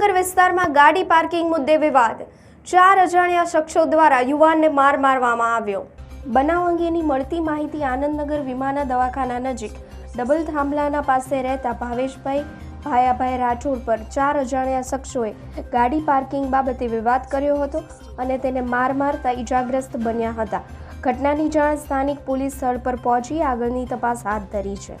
આનંદનગર વિસ્તારમાં ગાડી પાર્કિંગ મુદ્દે વિવાદ. ચાર અજાણ્યા શખ્સો દ્વારા યુવાનને માર મારવામાં આવ્યો. બનાવ અંગેની મળતી માહિતી આનંદનગર વિમાના દવાખાના નજીક. ડબલ થાંભલાના પાસે રહેતા ભાવેશભાઈ, ભાયાભાઈ રાઠોડ પર ચાર અજાણ્યા શખ્સોએ ગાડી પાર્કિંગ બાબતે વિવાદ કર્યો હતો અને તેને માર મારતા ઈજાગ્રસ્ત બન્યા હતા. ઘટનાની જાણ સ્થાનિક પોલીસ સ્થળ પર પહોંચી આગળની તપાસ હાથ ધરી છે.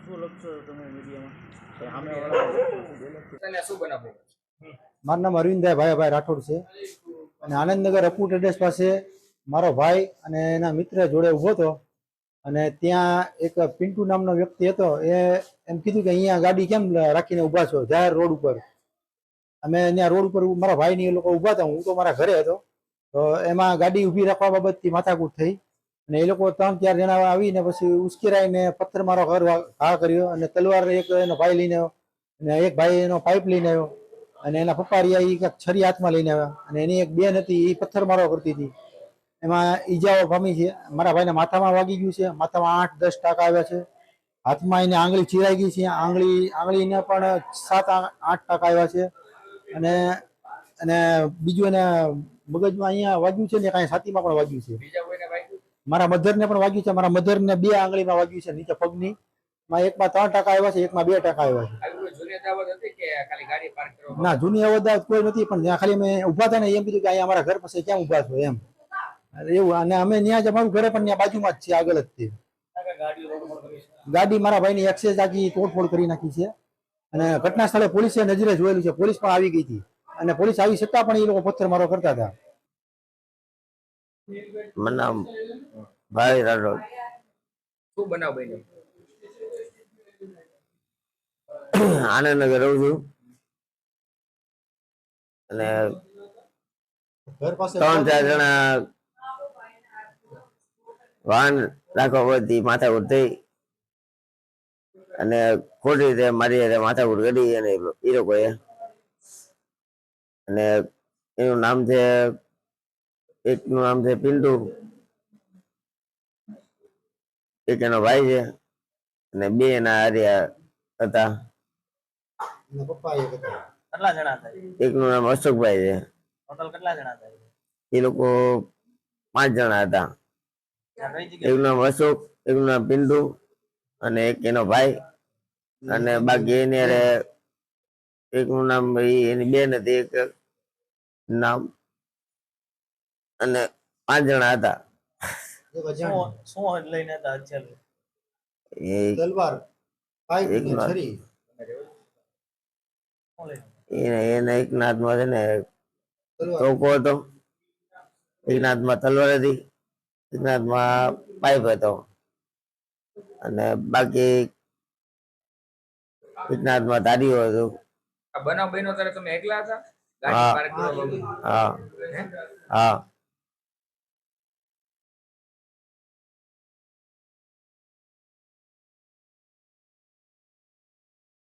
શું લખશો તમે મીડિયામાં? શું બનાવો? મારું નામ અરવિંદભાઈ ભાઈભાઈ રાઠોડ છે. અને આનંદનગર અપુ ટ્રેડર્સ પાસે મારો ભાઈ અને એના મિત્ર જોડે ઊભો હતો. અને ત્યાં એક પિન્ટુ નામનો વ્યક્તિ હતો. એ એમ કીધું કે અહીંયા ગાડી કેમ રાખીને ઊભા છો? જાહેર રોડ ઉપર. અમે ત્યાં રોડ ઉપર મારા ભાઈની એ લોકો ઊભા હતા. હું તો મારા ઘરે હતો. તો એમાં ગાડી ઊભી રાખવા બાબતથી માથાકૂટ થઈ. અને એ લોકો ત્રણ ચાર જણા આવીને પછી ઉશ્કેરાઈને પથ્થર મારો ઘર ઘા કર્યો અને તલવાર એક એનો ભાઈ લઈને આવ્યો અને એક ભાઈ એનો પાઇપ લઈને આવ્યો અને એના પપ્પા રહ્યા એ કાંઈક છરી હાથમાં લઈને આવ્યા અને એની એક બેન હતી એ પથ્થર મારો કરતી હતી. એમાં ઈજાઓ પામી છે. મારા ભાઈને માથામાં વાગી ગયું છે. માથામાં આઠ દસ ટાંકા આવ્યા છે. હાથમાં એને આંગળી ચીરાઈ ગઈ છે. આંગળી આંગળીને પણ સાત આઠ ટાંકા આવ્યા છે. અને અને બીજું એને મગજમાં અહીંયા વાગ્યું છે ને કાંઈ છાતીમાં પણ વાગ્યું છે. બીજા મારા મધરને પણ વાગ્યું છે. મારા મધરને બે આંગળીમાં વાગ્યું છે નીચે પગની. માં એકમાં ત્રણ ટકા આવ્યા છે એકમાં બે ટકા આવ્યા છે. ના જૂની અવદાત કોઈ નથી પણ જ્યાં ખાલી અમે ઊભા હતા ને એમ કીધું કે અહીંયા અમારા ઘર પાસે ક્યાં ઊભા છો એમ. એવું અને અમે ત્યાં જ અમારું ઘરે પણ ત્યાં બાજુમાં જ છે આગળ જ છે. ગાડી મારા ભાઈ ની ભાઈની એક્સેસ આખી તોડફોડ કરી નાખી છે. અને ઘટના સ્થળે પોલીસે નજરે જોયેલું છે. પોલીસ પણ આવી ગઈ હતી. અને પોલીસ આવી છતાં પણ એ લોકો પથ્થર મારો કરતા હતા. મારું નામ ભાઈ રાઠોડ શું બનાવ બન્યો? આનંદનગર રહું છું. અને ત્રણ ચાર જણા વાહન રાખવા પરથી માથાકૂટ થઈ. અને ખોટી રીતે મારી માથા માથાકૂટ કરી અને એ લોકોએ. અને એનું નામ છે એકનું નામ છે પિન્ટુ એક એનો ભાઈ છે અને બે એના આર્યા હતા. એના કેટલા જણા થાય એકનું નામ અશોકભાઈ છે. ટોટલ કેટલા જણા થાય એ લોકો પાંચ જણા હતા. એકનું નામ અશોક એકનું નામ પિન્ટુ અને એક એનો ભાઈ. અને બાકી એની હારે એકનું નામ એની બેન હતી એક નામ અને પાંચ જણા હતા. શું શું લઈને હતા actually? એ તલવાર પાઇપ એક. છરી. એને એના એકના હાથમાં છે ને તલવાર. હતો. એકના હાથમાં તલવાર હતી એકના હાથમાં પાઇપ હતો. અને બાકી એકના હાથમાં તારીઓ હતું. બનાવ બન્યો ત્યારે તમે એકલા હતા? હા. હા.